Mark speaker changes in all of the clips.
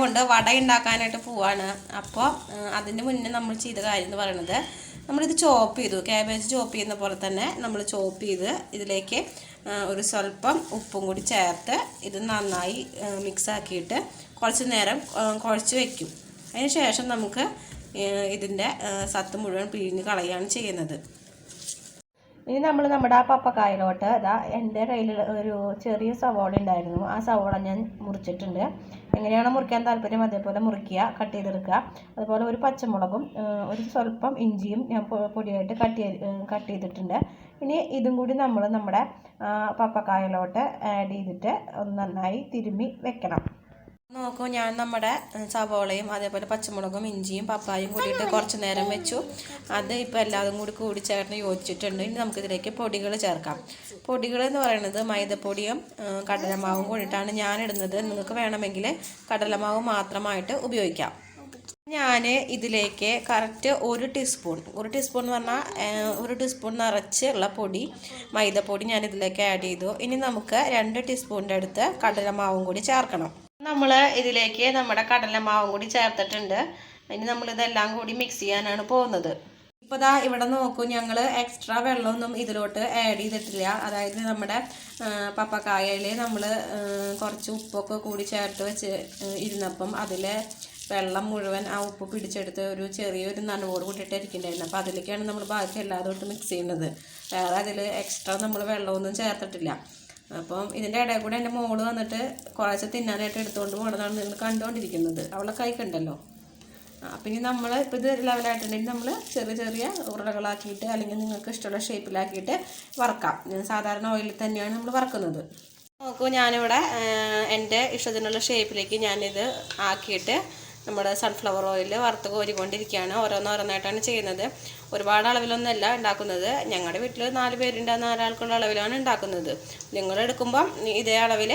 Speaker 1: കൊണ്ട് വട ഉണ്ടാക്കാനായിട്ട് പോവാണ് അപ്പോൾ അതിന് മുന്നേ നമ്മൾ ചെയ്ത കാര്യം എന്ന് പറയുന്നത് നമ്മളിത് ചോപ്പ് ചെയ്തു. കാബേജ് ചോപ്പ് ചെയ്യുന്ന പോലെ തന്നെ നമ്മൾ ചോപ്പ് ചെയ്ത് ഇതിലേക്ക് ഒരു സ്വല്പം ഉപ്പും കൂടി ചേർത്ത് ഇത് നന്നായി മിക്സാക്കിയിട്ട് കുറച്ച് നേരം കുഴച്ച് വയ്ക്കും അതിന് ശേഷം നമുക്ക് ഇതിന്റെ സത്ത് മുഴുവൻ പിഴിഞ്ഞ് കളയുകയാണ് ചെയ്യുന്നത്. ഇനി നമ്മൾ നമ്മുടെ ആ പപ്പക്കായലോട്ട് അതാ എന്റെ കയ്യിൽ ഒരു ചെറിയ സവോള ഉണ്ടായിരുന്നു. ആ സവോള ഞാൻ മുറിച്ചിട്ടുണ്ട്. എങ്ങനെയാണ് മുറിക്കാൻ താല്പര്യം? അതേപോലെ മുറിക്കുക കട്ട് ചെയ്തെടുക്കുക. അതുപോലെ ഒരു പച്ചമുളകും ഒരു സ്വല്പം ഇഞ്ചിയും ഞാൻ പൊടിയായിട്ട് കട്ട് ചെയ്ത് കട്ട് ചെയ്തിട്ടുണ്ട്. ഇനി ഇതും കൂടി നമ്മൾ നമ്മുടെ പപ്പക്കായലോട്ട് ആഡ് ചെയ്തിട്ട് ഒന്ന് നന്നായി തിരുമ്മി വെക്കണം. നോക്കൂ ഞാൻ നമ്മുടെ സവോളയും അതേപോലെ പച്ചമുളകും ഇഞ്ചിയും പപ്പായും കൂടിയിട്ട് കുറച്ച് നേരം വെച്ചു. അത് ഇപ്പോൾ എല്ലാതും കൂടി കൂടി ചേർന്ന് യോജിച്ചിട്ടുണ്ട്. ഇനി നമുക്കിതിലേക്ക് പൊടികൾ ചേർക്കാം. പൊടികൾ എന്ന് പറയുന്നത് മൈദപ്പൊടിയും കടലമാവും കൂടിയിട്ടാണ് ഞാൻ ഇടുന്നത്. നിങ്ങൾക്ക് വേണമെങ്കിൽ കടലമാവ് മാത്രമായിട്ട് ഉപയോഗിക്കാം. ഞാൻ ഇതിലേക്ക് കറക്റ്റ് ഒരു ടീസ്പൂൺ ഒരു ടീസ്പൂൺ എന്ന് പറഞ്ഞാൽ ഒരു ടീസ്പൂൺ നിറച്ച് ഉള്ള പൊടി മൈദപ്പൊടി ഞാൻ ഇതിലേക്ക് ആഡ് ചെയ്തു. ഇനി നമുക്ക് രണ്ട് ടീസ്പൂണിന്റെ അടുത്ത് കടലമാവും കൂടി ചേർക്കണം. നമ്മൾ ഇതിലേക്ക് നമ്മുടെ കടലമാവും കൂടി ചേർത്തിട്ടുണ്ട്. ഇനി നമ്മളിതെല്ലാം കൂടി മിക്സ് ചെയ്യാനാണ് പോകുന്നത്. ഇപ്പോൾ ദാ ഇവിടെ നോക്കൂ ഞങ്ങൾ എക്സ്ട്രാ വെള്ളമൊന്നും ഇതിലോട്ട് ആഡ് ചെയ്തിട്ടില്ല. അതായത് നമ്മുടെ പപ്പക്കായയിൽ നമ്മൾ കുറച്ച് ഉപ്പൊക്കെ കൂടി ചേർത്ത് വെച്ച് ഇരുന്നപ്പം അതിൽ വെള്ളം മുഴുവൻ ആ ഉപ്പ് പിടിച്ചെടുത്ത് ഒരു ചെറിയൊരു നനവോട് കൂട്ടിയിട്ട് അപ്പോൾ അതിലേക്കാണ് നമ്മൾ ബാക്കി എല്ലാതോട്ട് മിക്സ് ചെയ്യുന്നത്. വേറെ അതിൽ എക്സ്ട്രാ നമ്മൾ വെള്ളമൊന്നും ചേർത്തിട്ടില്ല. അപ്പം ഇതിന്റെ ഇടയിൽ കൂടെ എന്റെ മോൾ വന്നിട്ട് കുറേശ്ശെ തിന്നാനായിട്ട് എടുത്തുകൊണ്ട് പോകണതാണ് നിങ്ങൾ കണ്ടുകൊണ്ടിരിക്കുന്നത് അവളെ കൈക്കുണ്ടല്ലോ അപ്പം ഇനി നമ്മൾ ഇപ്പോൾ ഇത് ലെവലായിട്ടുണ്ടെങ്കിൽ നമ്മൾ ചെറിയ ചെറിയ ഉരുളകളാക്കിയിട്ട് അല്ലെങ്കിൽ നിങ്ങൾക്ക് ഇഷ്ടമുള്ള ഷേപ്പിലാക്കിയിട്ട് വറക്കാം. സാധാരണ ഓയിലിൽ തന്നെയാണ് നമ്മൾ വറക്കുന്നത്. നോക്കൂ ഞാനിവിടെ എന്റെ ഇഷ്ടത്തിനുള്ള ഷേപ്പിലേക്ക് ഞാനിത് ആക്കിയിട്ട് നമ്മുടെ സൺഫ്ലവർ ഓയിൽ വറുത്ത് കോരിക്കൊണ്ടിരിക്കുകയാണ്. ഓരോന്നോരോന്നായിട്ടാണ് ചെയ്യുന്നത്. ഒരുപാട് അളവിലൊന്നുമല്ല ഉണ്ടാക്കുന്നത്. ഞങ്ങളുടെ വീട്ടിൽ നാല് പേരുണ്ട് നാലാൾക്കുള്ള അളവിലാണ് ഉണ്ടാക്കുന്നത്. നിങ്ങൾ എടുക്കുമ്പം ഇതേ അളവിൽ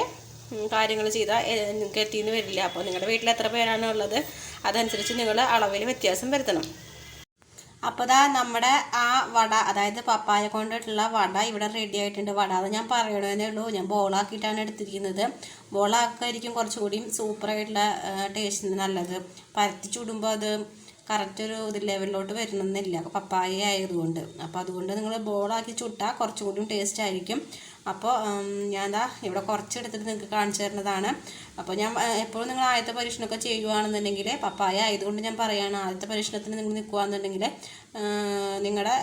Speaker 1: കാര്യങ്ങൾ ചെയ്താൽ നിങ്ങൾക്ക് എത്തിയെന്ന് വരില്ല. അപ്പോൾ നിങ്ങളുടെ വീട്ടിൽ എത്ര പേരാണ് ഉള്ളത്? അതനുസരിച്ച് നിങ്ങൾ അളവിൽ വ്യത്യാസം വരുത്തണം. അപ്പോൾ ദാ നമ്മുടെ ആ വട അതായത് പപ്പായ കൊണ്ടിട്ടുള്ള വട ഇവിടെ റെഡി ആയിട്ടുണ്ട്. വട അത് ഞാൻ പറയണതേ ഉള്ളൂ. ഞാൻ ബോളാക്കിയിട്ടാണ് എടുത്തിരിക്കുന്നത്. ബോളാക്കായിരിക്കും കുറച്ചുകൂടി സൂപ്പറായിട്ടുള്ള ടേസ്റ്റ് നല്ലത്. പരത്തി ചുടുമ്പോൾ അത് കറക്റ്റ് ഒരു ഇത് ലെവലിലോട്ട് വരണമെന്നില്ല പപ്പായ ആയതുകൊണ്ട്. അപ്പോൾ അതുകൊണ്ട് നിങ്ങൾ ബോളാക്കി ചുട്ടാൽ കുറച്ചുകൂടി ടേസ്റ്റ് ആയിരിക്കും. അപ്പോൾ ഞാൻ ദാ ഇവിടെ കുറച്ചെടുത്തിട്ട് നിങ്ങൾക്ക് കാണിച്ചു തരുന്നതാണ്. അപ്പോൾ ഞാൻ എപ്പോഴും നിങ്ങൾ ആദ്യത്തെ പരീക്ഷണമൊക്കെ ചെയ്യുകയാണെന്നുണ്ടെങ്കിൽ പപ്പായ ആയതുകൊണ്ട് ഞാൻ പറയുകയാണ് ആദ്യത്തെ പരീക്ഷണത്തിന് നിങ്ങൾ നിൽക്കുകയാണെന്നുണ്ടെങ്കിൽ നിങ്ങളുടെ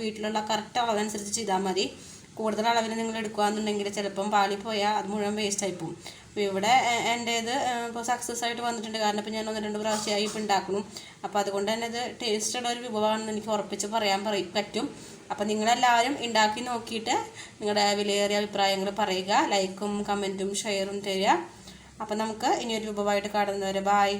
Speaker 1: വീട്ടിലുള്ള കറക്റ്റ് അളവനുസരിച്ച് ചെയ്താൽ മതി. കൂടുതൽ അളവിൽ നിങ്ങൾ എടുക്കുകയാണെന്നുണ്ടെങ്കിൽ ചിലപ്പം പാളിപ്പോയാൽ അത് മുഴുവൻ വേസ്റ്റ് ആയി പോകും. അപ്പോൾ ഇവിടെ എന്റേത് ഇപ്പോൾ സക്സസ് ആയിട്ട് വന്നിട്ടുണ്ട്. കാരണം ഇപ്പോൾ ഞാൻ ഒന്ന് രണ്ട് പ്രാവശ്യമായി ഇപ്പോൾ ഉണ്ടാക്കുന്നു. അപ്പോൾ അതുകൊണ്ട് തന്നെ ഇത് ടേസ്റ്റ് ഉള്ള ഒരു വിഭവമാണെന്ന് എനിക്ക് ഉറപ്പിച്ച് പറയാൻ പറയും പറ്റും. അപ്പോൾ നിങ്ങളെല്ലാവരും ഉണ്ടാക്കി നോക്കിയിട്ട് നിങ്ങളുടെ വിലയേറിയ അഭിപ്രായങ്ങൾ പറയുക. ലൈക്കും കമന്റും ഷെയറും തരിക. അപ്പോൾ നമുക്ക് ഇനിയൊരു വിഭവമായിട്ട് കാണുന്നവരെ ബായ്